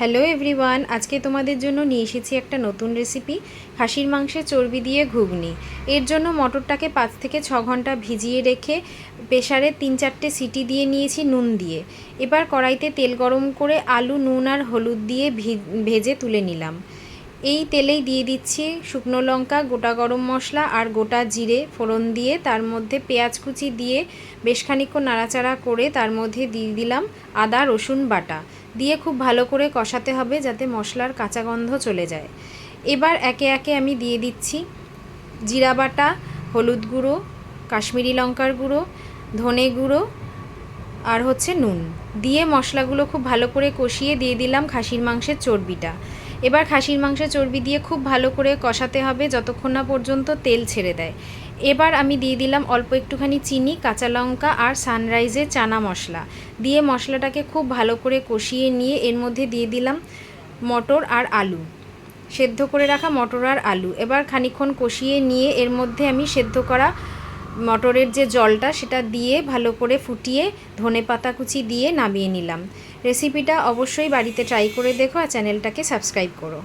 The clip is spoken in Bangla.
হ্যালো এভরিওয়ান, আজকে তোমাদের জন্য নিয়ে এসেছি একটা নতুন রেসিপি, খাসির মাংসের চর্বি দিয়ে ঘুগনি। এর জন্য মটরটাকে পাঁচ থেকে ছ ঘণ্টা ভিজিয়ে রেখে প্রেশারে তিন চারটে সিটি দিয়ে নিয়েছি নুন দিয়ে। এবার কড়াইতে তেল গরম করে আলু, নুন আর হলুদ দিয়ে ভেজে তুলে নিলাম। এই তেলেই দিয়ে দিচ্ছি শুকনো লঙ্কা, গোটা গরম মশলা আর গোটা জিরে ফোড়ন দিয়ে। তার মধ্যে পেঁয়াজ কুচি দিয়ে বেশ খানিকক্ষণ নাড়াচাড়া করে তার মধ্যে দিয়ে দিলাম আদা, রসুন বাটা। দিয়ে খুব ভালো করে কষাতে হবে যাতে মশলার কাঁচা গন্ধ চলে যায়। এবার একে একে আমি দিয়ে দিচ্ছি জিরা বাটা, হলুদ গুঁড়ো, কাশ্মীরি লঙ্কার গুঁড়ো, ধনে গুঁড়ো আর হচ্ছে নুন। দিয়ে মশলাগুলো খুব ভালো করে কষিয়ে দিয়ে দিলাম খাসির মাংসের চর্বিটা। এবার খাসির মাংসের চর্বি দিয়ে খুব ভালো করে কষাতে হবে যতক্ষণ না পর্যন্ত তেল ছেড়ে দেয়। এবার আমি দিয়ে দিলাম অল্প একটুখানি চিনি, কাঁচা লঙ্কা আর সানরাইজের চানা মশলা। দিয়ে মশলাটাকে খুব ভালো করে কষিয়ে নিয়ে এর মধ্যে দিয়ে দিলাম মটর আর আলু। সেদ্ধ করে রাখা মটর আর আলু। এবার খানিকক্ষণ কষিয়ে নিয়ে এর মধ্যে আমি সেদ্ধ করা মটরের যে জলটা সেটা দিয়ে ভালো করে ফুটিয়ে ধনে পাতা কুচি দিয়ে নামিয়ে নিলাম। রেসিপিটা অবশ্যই বাড়িতে ট্রাই করে দেখো আর চ্যানেলটাকে সাবস্ক্রাইব করো।